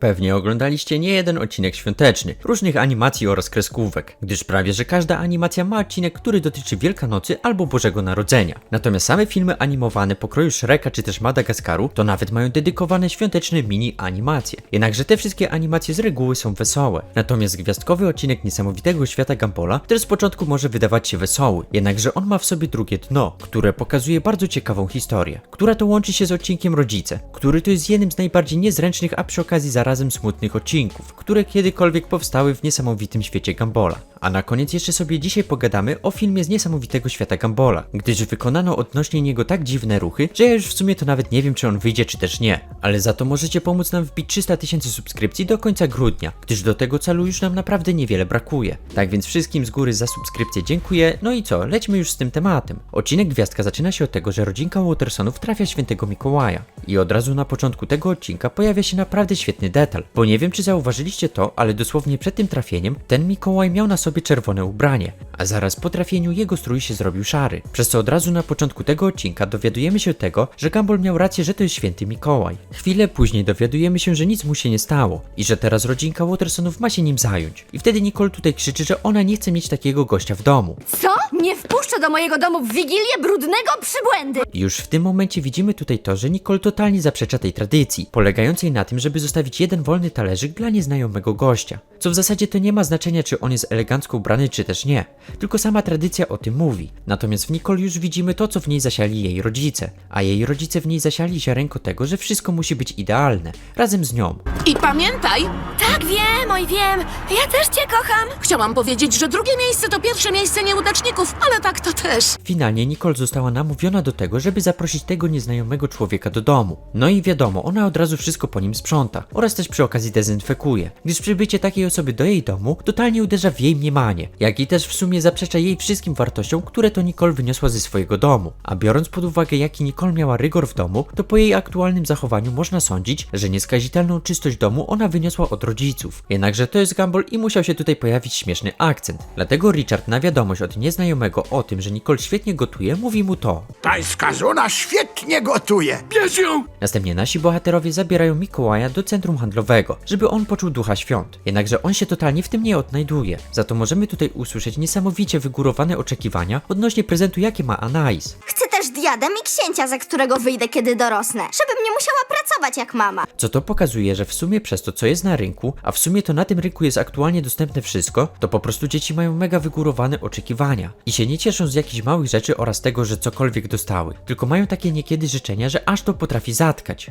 Pewnie oglądaliście nie jeden odcinek świąteczny, różnych animacji oraz kreskówek, gdyż prawie że każda animacja ma odcinek, który dotyczy Wielkanocy albo Bożego Narodzenia. Natomiast same filmy animowane pokroju Shreka czy też Madagaskaru to nawet mają dedykowane świąteczne mini animacje. Jednakże te wszystkie animacje z reguły są wesołe. Natomiast gwiazdkowy odcinek niesamowitego świata Gambola też z początku może wydawać się wesoły, jednakże on ma w sobie drugie dno, które pokazuje bardzo ciekawą historię, która to łączy się z odcinkiem Rodzice, który to jest jednym z najbardziej niezręcznych, a przy okazji zarazem smutnych odcinków, które kiedykolwiek powstały w niesamowitym świecie Gambola. A na koniec jeszcze sobie dzisiaj pogadamy o filmie z niesamowitego świata Gambola, gdyż wykonano odnośnie niego tak dziwne ruchy, że ja już w sumie to nawet nie wiem czy on wyjdzie czy też nie. Ale za to możecie pomóc nam wbić 300 tysięcy subskrypcji do końca grudnia, gdyż do tego celu już nam naprawdę niewiele brakuje. Tak więc wszystkim z góry za subskrypcję dziękuję, no i co, lećmy już z tym tematem. Odcinek Gwiazdka zaczyna się od tego, że rodzinka Watersonów trafia świętego Mikołaja. I od razu na początku tego odcinka pojawia się naprawdę świetny detal, bo nie wiem czy zauważyliście to, ale dosłownie przed tym trafieniem ten Mikołaj miał na sobie czerwone ubranie, a zaraz po trafieniu jego strój się zrobił szary. Przez co od razu na początku tego odcinka dowiadujemy się tego, że Gumball miał rację, że to jest święty Mikołaj. Chwilę później dowiadujemy się, że nic mu się nie stało i że teraz rodzinka Watersonów ma się nim zająć. I wtedy Nicole tutaj krzyczy, że ona nie chce mieć takiego gościa w domu. Co? Nie wpuszczę do mojego domu w Wigilię brudnego przybłędy! I już w tym momencie widzimy tutaj to, że Nicole totalnie zaprzecza tej tradycji, polegającej na tym, żeby zostawić jeden wolny talerzyk dla nieznajomego gościa. Co w zasadzie to nie ma znaczenia, czy on jest elegancko ubrany, czy też nie. Tylko sama tradycja o tym mówi. Natomiast w Nicole już widzimy to, co w niej zasiali jej rodzice. A jej rodzice w niej zasiali ziarenko tego, że wszystko musi być idealne. Razem z nią. I pamiętaj, Tak, wiem, oj wiem. Ja też cię kocham. chciałam powiedzieć, że drugie miejsce to pierwsze miejsce nieudaczników, ale tak to też. Finalnie Nicole została namówiona do tego, żeby zaprosić tego nieznajomego człowieka do domu. No i wiadomo, ona od razu wszystko po nim sprząta oraz też przy okazji dezynfekuje, gdyż przybycie takiej osoby do jej domu totalnie uderza w jej mniemanie, jak i też w sumie zaprzecza jej wszystkim wartościom, które to Nicole wyniosła ze swojego domu. A biorąc pod uwagę jaki Nicole miała rygor w domu, to po jej aktualnym zachowaniu można sądzić, że nieskazitelną czystość domu ona wyniosła od rodziców. Jednakże to jest Gumball i musiał się tutaj pojawić śmieszny akcent. Dlatego Richard na wiadomość od nieznajomego o tym, że Nicole świetnie gotuje, mówi mu to. Pańska żona świetnie gotuje. Bierz ją! Następnie nasi bohaterowie zabierają Mikołaja do centrum handlowego, żeby on poczuł ducha świąt. Jednakże on się totalnie w tym nie odnajduje. Za to możemy tutaj usłyszeć niesamowicie wygórowane oczekiwania odnośnie prezentu, jakie ma Anais. Chcę też diadem i księcia, za którego wyjdę, kiedy dorosnę. Żebym nie musiała pracować jak mama. Co to pokazuje, że w sumie przez to, co jest na rynku, a w sumie to na tym rynku jest aktualnie dostępne wszystko, to po prostu dzieci mają mega wygórowane oczekiwania i się nie cieszą z jakichś małych rzeczy oraz tego, że cokolwiek dostały, tylko mają takie niekiedy życzenia, że aż to potrafi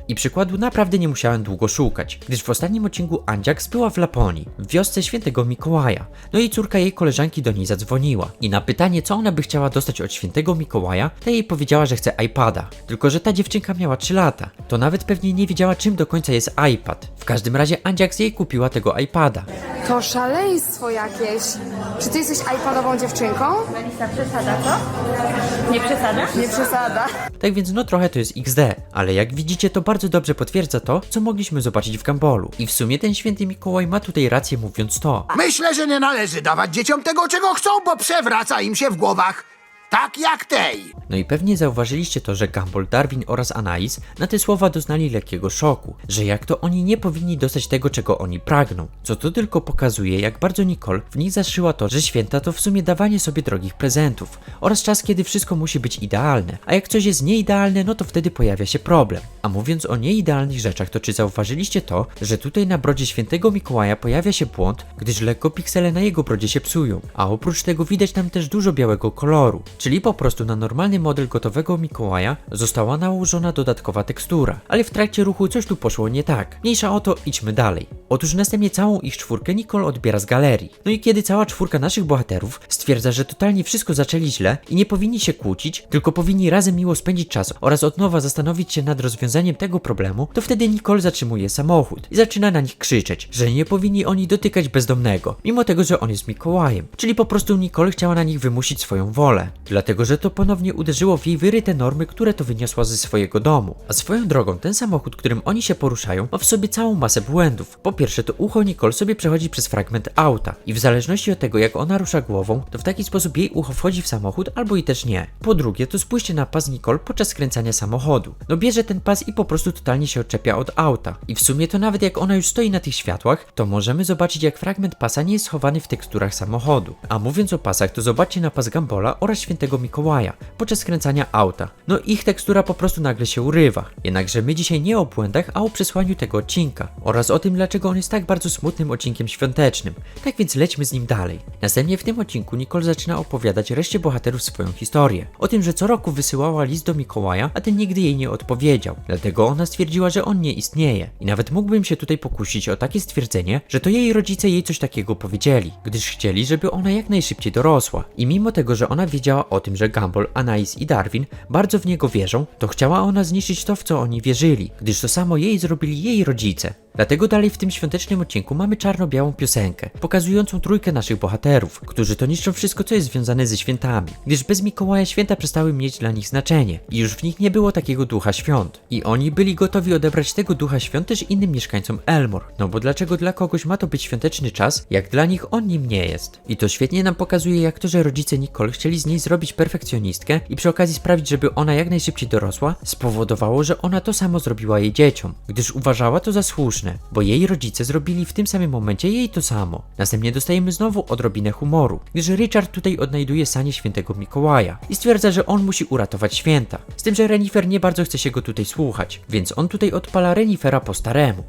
I przykładu naprawdę nie musiałem długo szukać, gdyż w ostatnim odcinku Andziaks była w Laponii, w wiosce świętego Mikołaja. No i córka jej koleżanki do niej zadzwoniła i na pytanie, co ona by chciała dostać od świętego Mikołaja, ta jej powiedziała, że chce iPada. Tylko, że ta dziewczynka miała 3 lata, to nawet pewnie nie wiedziała, czym do końca jest iPad. W każdym razie Andziaks jej kupiła tego iPada. To szaleństwo jakieś. Czy ty jesteś iPadową dziewczynką? Melisa, przesada, co? Nie przesada? Nie przesada. Tak więc no trochę to jest XD, ale jak widzicie to bardzo dobrze potwierdza to, co mogliśmy zobaczyć w Gambolu. I w sumie ten święty Mikołaj ma tutaj rację mówiąc to. Myślę, że nie należy dawać dzieciom tego, czego chcą, bo przewraca im się w głowach. Tak jak tej. No i pewnie zauważyliście to, że Gumball, Darwin oraz Anais na te słowa doznali lekkiego szoku, że jak to oni nie powinni dostać tego, czego oni pragną. Co to tylko pokazuje, jak bardzo Nicole w nich zaszyła to, że święta to w sumie dawanie sobie drogich prezentów oraz czas, kiedy wszystko musi być idealne, a jak coś jest nieidealne, no to wtedy pojawia się problem. A mówiąc o nieidealnych rzeczach, to czy zauważyliście to, że tutaj na brodzie świętego Mikołaja pojawia się błąd, gdyż lekko piksele na jego brodzie się psują, a oprócz tego widać tam też dużo białego koloru, czyli po prostu na normalny model gotowego Mikołaja została nałożona dodatkowa tekstura, ale w trakcie ruchu coś tu poszło nie tak. Mniejsza o to, idźmy dalej. Otóż następnie całą ich czwórkę Nicole odbiera z galerii. No i kiedy cała czwórka naszych bohaterów stwierdza, że totalnie wszystko zaczęli źle i nie powinni się kłócić, tylko powinni razem miło spędzić czas oraz od nowa zastanowić się nad rozwiązaniem tego problemu, to wtedy Nicole zatrzymuje samochód i zaczyna na nich krzyczeć, że nie powinni oni dotykać bezdomnego, mimo tego, że on jest Mikołajem. Czyli po prostu Nicole chciała na nich wymusić swoją wolę. Dlatego, że to ponownie uderzyło w jej wyryte normy, które to wyniosła ze swojego domu. A swoją drogą, ten samochód, którym oni się poruszają, ma w sobie całą masę błędów. Po pierwsze to ucho Nicole sobie przechodzi przez fragment auta i w zależności od tego jak ona rusza głową, to w taki sposób jej ucho wchodzi w samochód albo i też nie. Po drugie to spójrzcie na pas Nicole podczas skręcania samochodu. No bierze ten pas i po prostu totalnie się odczepia od auta. I w sumie to nawet jak ona już stoi na tych światłach, to możemy zobaczyć jak fragment pasa nie jest schowany w teksturach samochodu. A mówiąc o pasach, to zobaczcie na pas Gambola oraz świętego Mikołaja podczas skręcania auta. No ich tekstura po prostu nagle się urywa. Jednakże my dzisiaj nie o błędach, a o przesłaniu tego odcinka oraz o tym dlaczego on jest tak bardzo smutnym odcinkiem świątecznym. Tak więc lećmy z nim dalej. Następnie w tym odcinku Nicole zaczyna opowiadać reszcie bohaterów swoją historię. O tym, że co roku wysyłała list do Mikołaja, a ten nigdy jej nie odpowiedział. Dlatego ona stwierdziła, że on nie istnieje. I nawet mógłbym się tutaj pokusić o takie stwierdzenie, że to jej rodzice jej coś takiego powiedzieli, gdyż chcieli, żeby ona jak najszybciej dorosła. I mimo tego, że ona wiedziała o tym, że Gumball, Anais i Darwin bardzo w niego wierzą, to chciała ona zniszczyć to, w co oni wierzyli, gdyż to samo jej zrobili jej rodzice. Dlatego dalej w tym świątecznym odcinku mamy czarno-białą piosenkę, pokazującą trójkę naszych bohaterów, którzy to niszczą wszystko, co jest związane ze świętami, gdyż bez Mikołaja święta przestały mieć dla nich znaczenie i już w nich nie było takiego ducha świąt. I oni byli gotowi odebrać tego ducha świąt też innym mieszkańcom Elmore, no bo dlaczego dla kogoś ma to być świąteczny czas, jak dla nich on nim nie jest? I to świetnie nam pokazuje, jak to, że rodzice Nicole chcieli z niej zrobić perfekcjonistkę i przy okazji sprawić, żeby ona jak najszybciej dorosła, spowodowało, że ona to samo zrobiła jej dzieciom, gdyż uważała to za słuszne, bo jej rodzice zrobili w tym samym momencie jej to samo. Następnie dostajemy znowu odrobinę humoru, gdyż Richard tutaj odnajduje sanie świętego Mikołaja i stwierdza, że on musi uratować święta. Z tym, że Renifer nie bardzo chce się go tutaj słuchać, więc on tutaj odpala Renifera po staremu.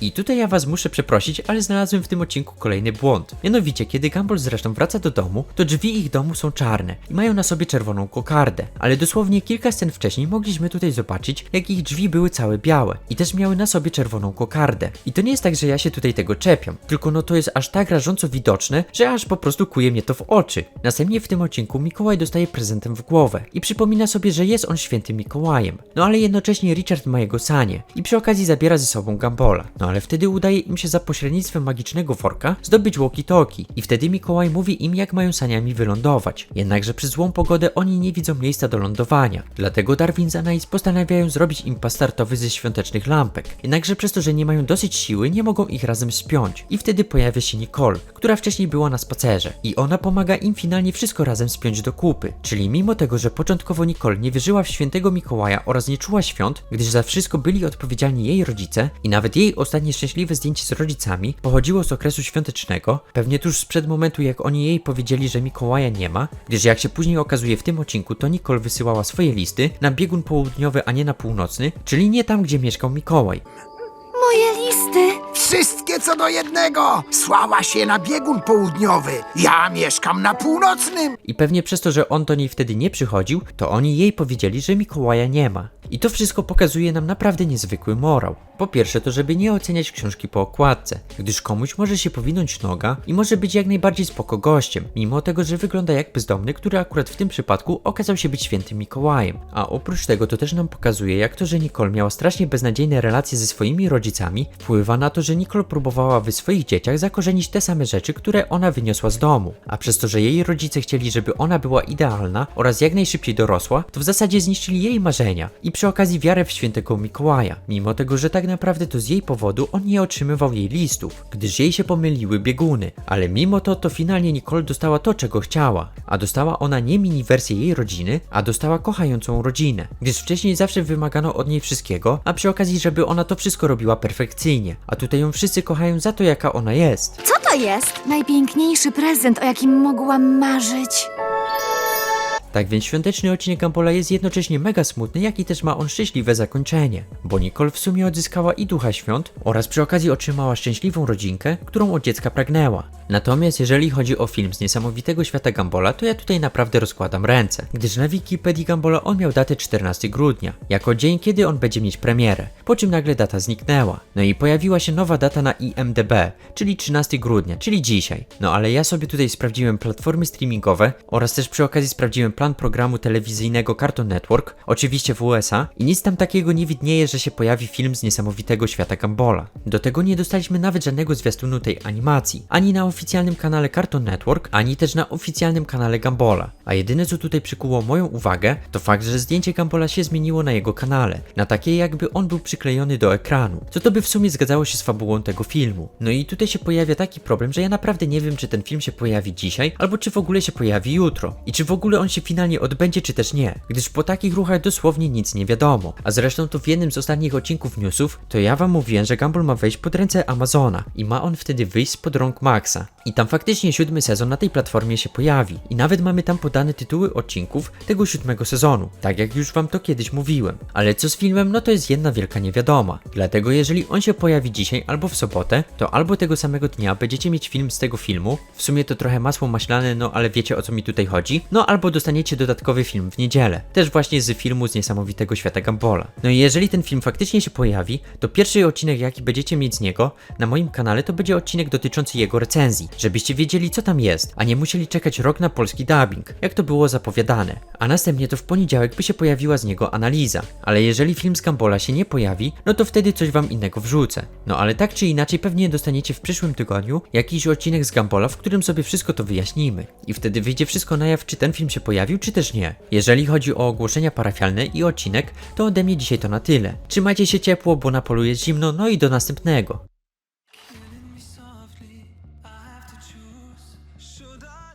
I tutaj ja was muszę przeprosić, ale znalazłem w tym odcinku kolejny błąd. Mianowicie, kiedy Gumball zresztą wraca do domu, to drzwi ich domu są czarne i mają na sobie czerwoną kokardę. Ale dosłownie kilka scen wcześniej mogliśmy tutaj zobaczyć, jak ich drzwi były całe białe i też miały na sobie czerwoną kokardę. I to nie jest tak, że ja się tutaj tego czepiam, tylko no to jest aż tak rażąco widoczne, że aż po prostu kuje mnie to w oczy. Następnie w tym odcinku Mikołaj dostaje prezentem w głowę i przypomina sobie, że jest on świętym Mikołajem. No ale jednocześnie Richard ma jego sanie i przy okazji zabiera ze sobą Gambola. No ale wtedy udaje im się za pośrednictwem magicznego worka zdobyć walkie-talkie i wtedy Mikołaj mówi im jak mają saniami wylądować. Jednakże przez złą pogodę oni nie widzą miejsca do lądowania. Dlatego Darwin z Anais postanawiają zrobić im pas startowy ze świątecznych lampek. Jednakże przez to, że nie mają dosyć siły, nie mogą ich razem spiąć. I wtedy pojawia się Nicole, która wcześniej była na spacerze. I ona pomaga im finalnie wszystko razem spiąć do kupy. Czyli mimo tego, że początkowo Nicole nie wierzyła w świętego Mikołaja oraz nie czuła świąt, gdyż za wszystko byli odpowiedzialni jej rodzice i nawet jej ostatnie szczęśliwe zdjęcie z rodzicami pochodziło z okresu świątecznego, pewnie tuż sprzed momentu jak oni jej powiedzieli, że Mikołaja nie ma, gdyż jak się później okazuje w tym odcinku, to Nicole wysyłała swoje listy na biegun południowy, a nie na północny, czyli nie tam, gdzie mieszkał Mikołaj. Wszystkie co do jednego! Słała się na biegun południowy. Ja mieszkam na północnym. I pewnie przez to, że on do niej wtedy nie przychodził, to oni jej powiedzieli, że Mikołaja nie ma. I to wszystko pokazuje nam naprawdę niezwykły morał. Po pierwsze to, żeby nie oceniać książki po okładce, gdyż komuś może się powinąć noga i może być jak najbardziej spoko gościem, mimo tego, że wygląda jak bezdomny, który akurat w tym przypadku okazał się być świętym Mikołajem. A oprócz tego to też nam pokazuje, jak to, że Nicole miała strasznie beznadziejne relacje ze swoimi rodzicami, wpływa na to, że Nicole próbowała w swoich dzieciach zakorzenić te same rzeczy, które ona wyniosła z domu. A przez to, że jej rodzice chcieli, żeby ona była idealna oraz jak najszybciej dorosła, to w zasadzie zniszczyli jej marzenia i przy okazji wiarę w świętego Mikołaja, mimo tego, że tak naprawdę to z jej powodu on nie otrzymywał jej listów, gdyż jej się pomyliły bieguny, ale mimo to to finalnie Nicole dostała to, czego chciała, a dostała ona nie mini wersję jej rodziny, a dostała kochającą rodzinę, gdyż wcześniej zawsze wymagano od niej wszystkiego, a przy okazji, żeby ona to wszystko robiła perfekcyjnie, a tutaj ją wszyscy kochają za to, jaka ona jest. Co to jest? Najpiękniejszy prezent, o jakim mogłam marzyć. Tak więc świąteczny odcinek Gambola jest jednocześnie mega smutny, jak i też ma on szczęśliwe zakończenie, bo Nicole w sumie odzyskała i ducha świąt oraz przy okazji otrzymała szczęśliwą rodzinkę, którą od dziecka pragnęła. Natomiast jeżeli chodzi o film z niesamowitego świata Gambola, to ja tutaj naprawdę rozkładam ręce, gdyż na Wikipedii Gambola on miał datę 14 grudnia, jako dzień kiedy on będzie mieć premierę, po czym nagle data zniknęła. No i pojawiła się nowa data na IMDB, czyli 13 grudnia, czyli dzisiaj. No ale ja sobie tutaj sprawdziłem platformy streamingowe oraz też przy okazji sprawdziłem plan programu telewizyjnego Cartoon Network, oczywiście w USA i nic tam takiego nie widnieje, że się pojawi film z niesamowitego świata Gambola. Do tego nie dostaliśmy nawet żadnego zwiastunu tej animacji, ani na oficjalnym kanale Cartoon Network, ani też na oficjalnym kanale Gambola. A jedyne co tutaj przykuło moją uwagę, to fakt, że zdjęcie Gambola się zmieniło na jego kanale, na takie jakby on był przyklejony do ekranu, co to by w sumie zgadzało się z fabułą tego filmu. No i tutaj się pojawia taki problem, że ja naprawdę nie wiem, czy ten film się pojawi dzisiaj, albo czy w ogóle się pojawi jutro. I czy w ogóle on się finalnie odbędzie, czy też nie. Gdyż po takich ruchach dosłownie nic nie wiadomo. A zresztą to w jednym z ostatnich odcinków newsów, to ja wam mówiłem, że Gumball ma wejść pod ręce Amazona i ma on wtedy wyjść spod rąk Maxa. I tam faktycznie siódmy sezon na tej platformie się pojawi. I nawet mamy tam podane tytuły odcinków tego siódmego sezonu. Tak jak już wam to kiedyś mówiłem. Ale co z filmem, no to jest jedna wielka niewiadoma. Dlatego jeżeli on się pojawi dzisiaj albo w sobotę, to albo tego samego dnia będziecie mieć film z tego filmu. W sumie to trochę masło maślane, no ale wiecie o co mi tutaj chodzi. No albo dostaniecie dodatkowy film w niedzielę. Też właśnie z filmu z niesamowitego świata Gambola. No i jeżeli ten film faktycznie się pojawi, to pierwszy odcinek jaki będziecie mieć z niego na moim kanale to będzie odcinek dotyczący jego recenzji, żebyście wiedzieli co tam jest, a nie musieli czekać rok na polski dubbing, jak to było zapowiadane. A następnie to w poniedziałek by się pojawiła z niego analiza. Ale jeżeli film z Gambola się nie pojawi, no to wtedy coś wam innego wrzucę. No ale tak czy inaczej pewnie dostaniecie w przyszłym tygodniu jakiś odcinek z Gambola, w którym sobie wszystko to wyjaśnimy. I wtedy wyjdzie wszystko na jaw, czy ten film się pojawił, czy też nie. Jeżeli chodzi o ogłoszenia parafialne i odcinek, to ode mnie dzisiaj to na tyle. Trzymajcie się ciepło, bo na polu jest zimno, no i do następnego.